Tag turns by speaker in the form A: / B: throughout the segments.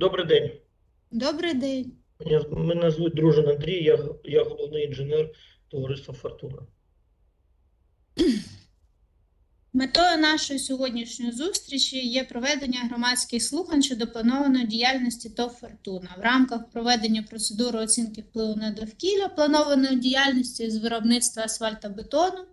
A: Добрий день.
B: Добрий день.
A: Мене, звуть Дружин Андрій, я, я головний інженер товариства Фортуна.
B: Метою нашої сьогоднішньої зустрічі є проведення громадських слухань щодо планованої діяльності ТОВ «Фортуна» в рамках проведення процедури оцінки впливу на довкілля планованої діяльності з виробництва асфальтобетону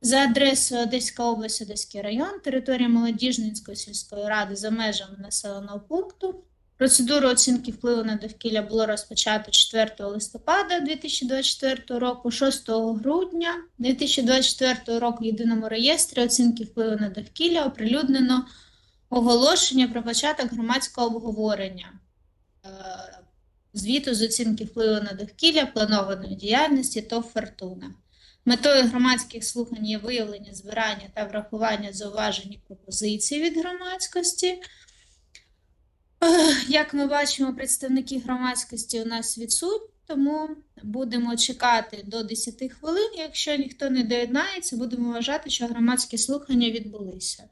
B: за адресою Одеська область, Одеський район, територія Молодіжненської сільської ради за межами населеного пункту. Процедуру оцінки впливу на довкілля було розпочато 4 листопада 2024 року, 6 грудня 2024 року в єдиному реєстрі оцінки впливу на довкілля оприлюднено оголошення про початок громадського обговорення е, звіту з оцінки впливу на довкілля планованої діяльності ТОВ «Фортуна». Метою громадських слухань є виявлення, збирання та врахування зауважень і пропозицій від громадськості. Як ми бачимо, представники громадськості у нас відсутні, тому будемо чекати до 10 хвилин. Якщо ніхто не доєднається, будемо вважати, що громадські слухання відбулися.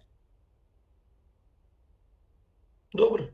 A: Добре?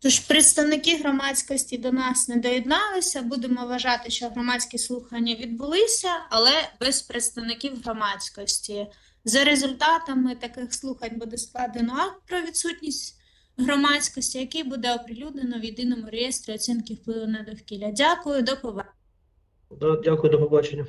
B: Тож представники громадськості до нас не доєдналися. Будемо вважати, що громадські слухання відбулися, але без представників громадськості. За результатами таких слухань буде складено акт про відсутність громадськості, який буде оприлюднено в єдиному реєстрі оцінки впливу на довкілля. Дякую, до побачення.
A: Дякую, до побачення.